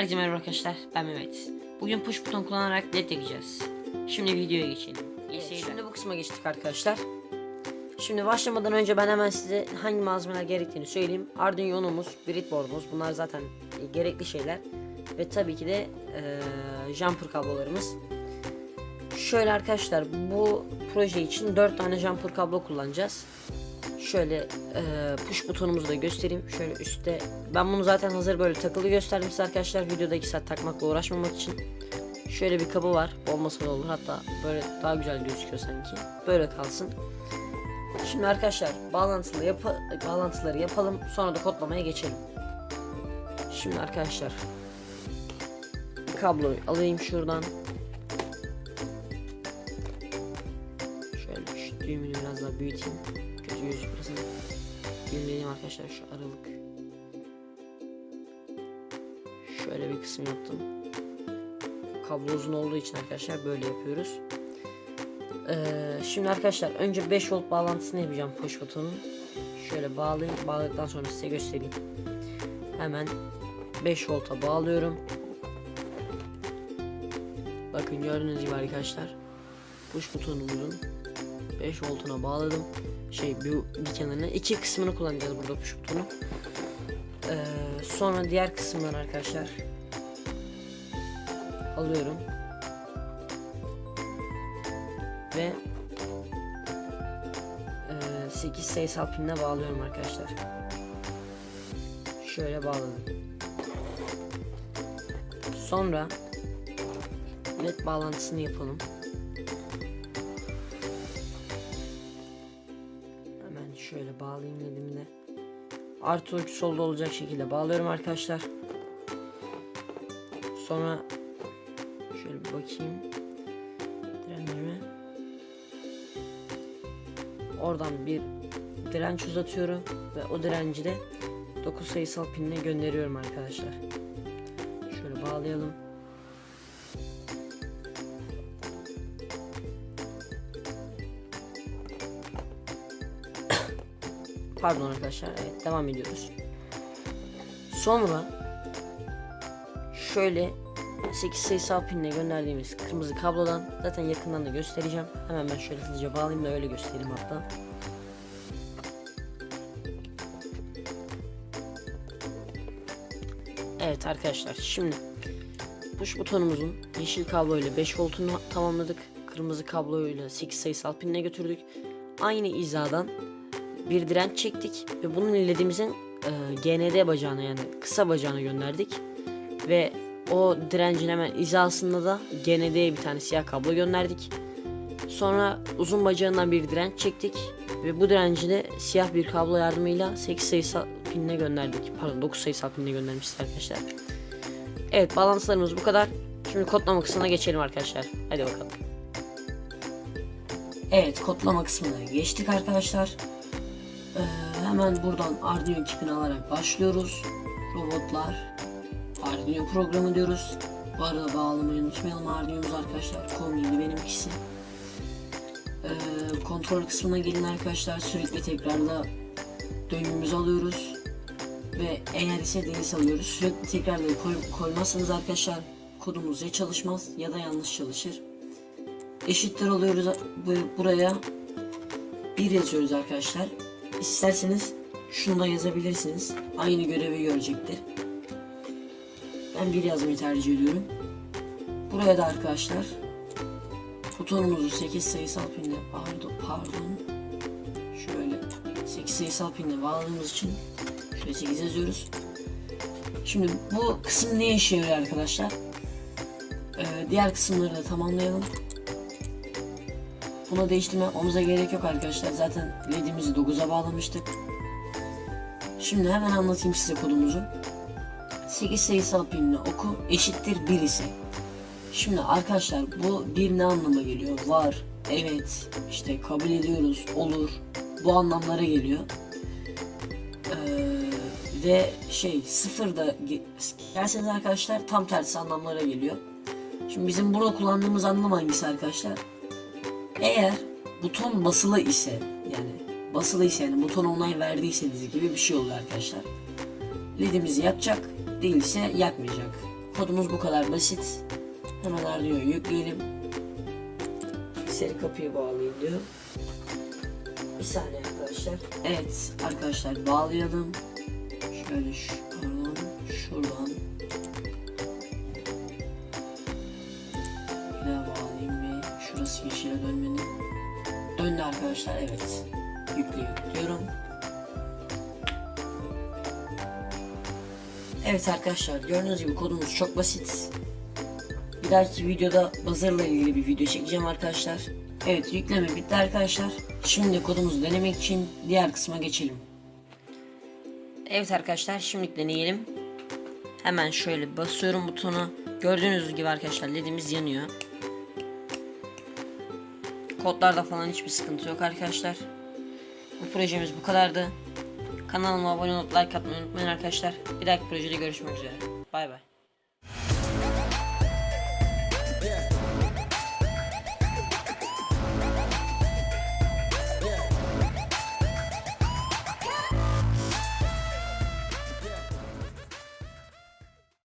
Herkese merhaba arkadaşlar, ben Mehmet. Bugün push buton kullanarak led yakacağız. Şimdi videoya geçelim. İyi seyirler. Şimdi bu kısma geçtik arkadaşlar. Şimdi başlamadan önce ben hemen size hangi malzemeler gerektiğini söyleyeyim. Arduino Uno'muz, breadboard'umuz bunlar zaten e, gerekli şeyler. Ve tabii ki de e, jumper kablolarımız. Şöyle arkadaşlar bu proje için 4 tane jumper kablo kullanacağız. Şöyle e, push butonumuzu da göstereyim. Şöyle üstte ben bunu zaten hazır böyle takılı gösterdim size arkadaşlar. Videoda 2 saat takmakla uğraşmamak için. Şöyle bir kabı var. Olmasa da olur. Hatta böyle daha güzel gözüküyor sanki. Böyle kalsın. Şimdi arkadaşlar bağlantılı yapa bağlantıları yapalım. Sonra da kodlamaya geçelim. Şimdi arkadaşlar kabloyu alayım şuradan. Şöyle şu düğümünü biraz daha büyüteyim. Kötü gözükmesin. Düğümleyeyim arkadaşlar şu aralık. Şöyle bir kısım yaptım kablo uzun olduğu için arkadaşlar böyle yapıyoruz. Ee, şimdi arkadaşlar önce 5 volt bağlantısını yapacağım push butonun. Şöyle bağlayayım. Bağladıktan sonra size göstereyim. Hemen 5 volta bağlıyorum. Bakın gördüğünüz gibi arkadaşlar push butonumuzun 5 voltuna bağladım. Şey bir, bir kenarına iki kısmını kullanacağız burada push butonu. Ee, sonra diğer kısımlar arkadaşlar alıyorum. Ve e, 8 sayısal pinle bağlıyorum arkadaşlar. Şöyle bağladım. Sonra led bağlantısını yapalım. Bağlayayım ledimi de. Artı uç solda olacak şekilde bağlıyorum arkadaşlar. Sonra Şöyle bir bakayım. Dirençime. Oradan bir direnç uzatıyorum ve o direnci de 9 sayısal pinle gönderiyorum arkadaşlar. Şöyle bağlayalım. Pardon arkadaşlar. Evet devam ediyoruz. Sonra şöyle 8 sayısal pinle gönderdiğimiz kırmızı kablodan zaten yakından da göstereceğim. Hemen ben şöyle hızlıca bağlayayım da öyle göstereyim hatta. Evet arkadaşlar şimdi push butonumuzun yeşil kablo ile 5 voltunu tamamladık. Kırmızı kablo ile 8 sayısal pinle götürdük. Aynı izadan bir direnç çektik ve bunun ledimizin e, GND bacağına yani kısa bacağına gönderdik. Ve o direncin hemen hizasında da GND'ye bir tane siyah kablo gönderdik. Sonra uzun bacağından bir direnç çektik ve bu direnci de siyah bir kablo yardımıyla 8 sayısal pinle gönderdik. Pardon 9 sayısal pinle göndermişiz arkadaşlar. Evet bağlantılarımız bu kadar. Şimdi kodlama kısmına geçelim arkadaşlar. Hadi bakalım. Evet kodlama kısmına geçtik arkadaşlar. Ee, hemen buradan Arduino tipini alarak başlıyoruz. Robotlar, Arduino programı diyoruz. Bu arada bağlamayı unutmayalım Arduino'muz arkadaşlar. Komiydi benimkisi. Ee, kontrol kısmına gelin arkadaşlar. Sürekli tekrarda döngümüzü alıyoruz. Ve eğer ise deniz alıyoruz. Sürekli tekrarda koy, koymazsanız arkadaşlar kodumuz ya çalışmaz ya da yanlış çalışır. Eşittir alıyoruz bu- buraya. Bir yazıyoruz arkadaşlar. İsterseniz şunu da yazabilirsiniz. Aynı görevi görecektir. Ben bir yazmayı tercih ediyorum. Buraya da arkadaşlar butonumuzu 8 sayısal pinle pardon, pardon şöyle 8 sayısal pinle bağladığımız için şöyle 8 yazıyoruz. Şimdi bu kısım ne işe yarıyor arkadaşlar? Ee, diğer kısımları da tamamlayalım. Buna değiştirme yapmamıza gerek yok arkadaşlar. Zaten ledimizi 9'a bağlamıştık. Şimdi hemen anlatayım size kodumuzu. 8 sayısal pinli oku eşittir 1 ise. Şimdi arkadaşlar bu bir ne anlama geliyor? Var, evet, işte kabul ediyoruz, olur. Bu anlamlara geliyor. Ee, ve şey sıfır da ge- gelseniz arkadaşlar tam tersi anlamlara geliyor. Şimdi bizim burada kullandığımız anlam hangisi arkadaşlar? Eğer buton basılı ise yani basılı ise yani buton onay verdiyseniz gibi bir şey oluyor arkadaşlar. ledimizi yakacak değilse yakmayacak. Kodumuz bu kadar basit. Hemen Arduino'yu yükleyelim. Pikseli kapıyı bağlayayım diyor. Bir saniye arkadaşlar. Evet arkadaşlar bağlayalım. Şöyle şu, pardon, şuradan. Döndü arkadaşlar evet. Yüklüyor diyorum. Evet arkadaşlar gördüğünüz gibi kodumuz çok basit. Bir dahaki videoda buzzer'la ilgili bir video çekeceğim arkadaşlar. Evet yükleme bitti arkadaşlar. Şimdi kodumuzu denemek için diğer kısma geçelim. Evet arkadaşlar şimdi deneyelim. Hemen şöyle basıyorum butonu. Gördüğünüz gibi arkadaşlar ledimiz yanıyor. Kodlarda falan hiçbir sıkıntı yok arkadaşlar. Bu projemiz bu kadardı. Kanalıma abone olup like atmayı unutmayın arkadaşlar. Bir dahaki projede görüşmek üzere. Bay bay.